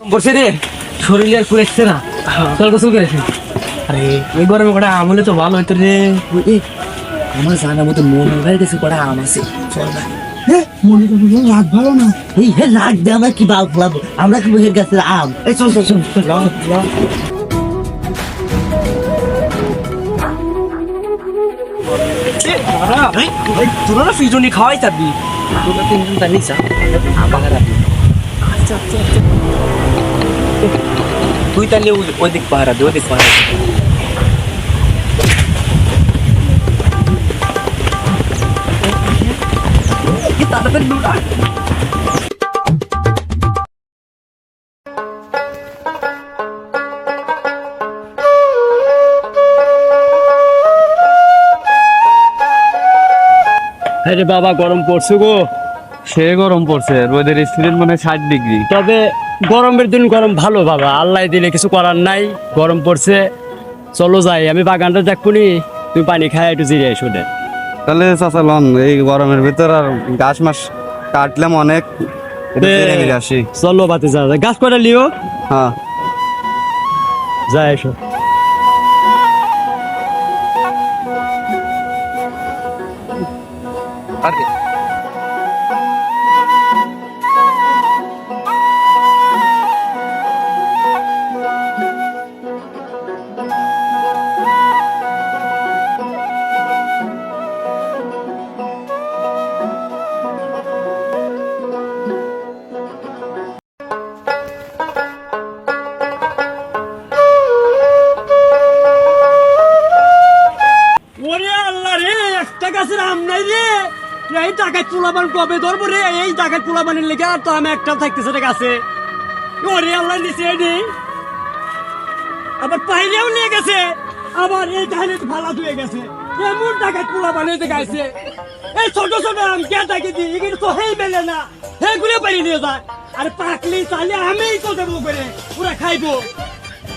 পড়ছে রে শরীরে আর পুরেছে না। চল গোসল করেছি আরে এই গরমে কটা আম হলে তো ভালো হইতো রে। এই, আমার জানার মতো মনে কাছে কটা আম আছে। চল না। মনে করি রাত ভালো না। এই হে লাগ দে আমরা কি বাল ফলাবো। আমরা কি বইয়ের গাছের আম? এই চল চল চল চল চল তোরা না ফিজনি খাওয়াই থাকবি তোরা তিনজন জানিস আমার আচ্ছা আচ্ছা আচ্ছা। তুই তাহলে ওই- দিক পাহারা দে ওই দিক পাহারা। তাড়াতাড়ি। আরে বাবা গরম পড়ছে গো সে গরম পড়ছে রোদের স্পিরিট মানে ষাট ডিগ্রি তবে গরমের দিন গরম ভালো বাবা। আল্লাহ দিলে কিছু করার নাই গরম পড়ছে। চলো যাই আমি বাগানটা দেখবনি তুমি পানি খাই একটু জিরে এসো দে। তাহলে চাচা লন এই গরমের ভিতর আর গাছ মাস কাটলাম অনেক আসি। চলো বাতি যা। গাছ কটা লিও? হ্যাঁ। যাই এসো। ওরে আম নাই রে। এই টাকায় পোলাবান কবে ধরবো রে? এই টাকায় পোলাবানের লেগে আর তো আমি একটা থাকতেছে রে গাছে ওরে আল্লাহ নিচে নেই আবার পাইলেও নিয়ে গেছে। আবার এই কাহিনী ফালা ধুয়ে গেছে। এমন টাকায় পোলা বানিয়ে গাইছে এই ছোট ছোট আম কে টাকে দিই? এগুলো তো হেই মেলে না। হেগুলো পারি নিয়ে যায়। আর পাকলি তাহলে আমিই তো দেবো করে। পুরা খাইবো।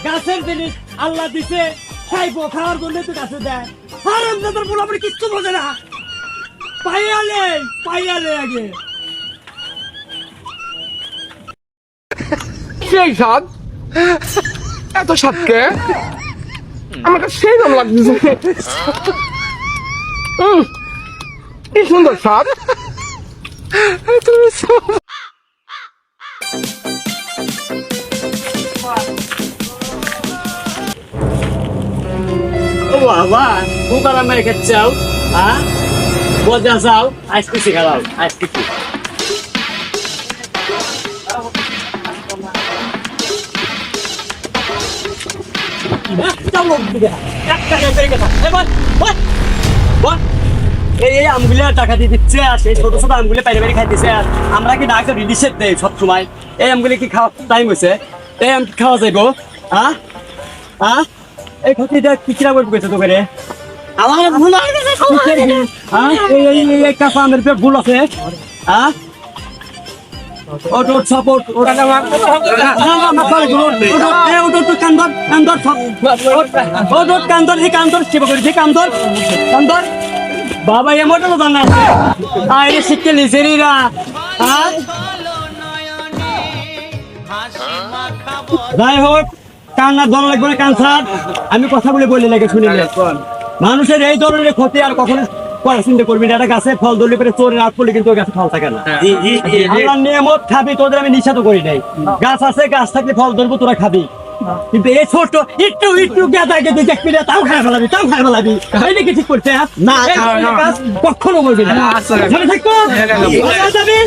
গাছের জিনিস আল্লাহ দিছে, খাইবো। খাওয়ার জন্য তো গাছে দেয়। আর আমাদের আপনি কিচ্ছু বোঝে না। পাইয়ালে পাইয়ালে আগে। সেই স্বাদ? এত স্বাদকে আমার কাছে সেই দাম লাগতেছে। কি সুন্দর স্বাদ। ও বাবা বুকার আমার খাচ্ছাও হ্যাঁ? বজা যাও আইসক্রিম খেলাও আইসক্রিম এই আমগুলো আমরা কি ডাক্তার রিলিসের দেয় সব সময়? এই আমগুলো কি খাওয়া টাইম হয়েছে এই আম খাওয়া যাইব হ্যাঁ হ্যাঁ এই ক্ষতিটা কি কিরা করবে তো করে আমার ভুল হয়ে বাবা এ লিসেরিরা হ্যাঁ? যাই হোক, কান্না, দল লাগবে আমি কথা বলে বলে, লাগে শুনিলে মানুষের এই ধরনের ক্ষতি আর কখনো চিন্তা করবি না। একটা গাছে ফল ধরলে পরে চোরের আট পড়লে কিন্তু ওই গাছে ফল থাকে না। আল্লাহর নিয়ামত খাবি তোদের আমি নিষেধ করি নাই। গাছ আছে গাছ থাকলে ফল ধরবো তোরা খাবি। কিন্তু এই ছোট একটু একটু গেদা গেদে দেখবি না তাও তাও নাকি ঠিক করছে হ্যাঁ? না, কখনো মনে থাকব যাবি?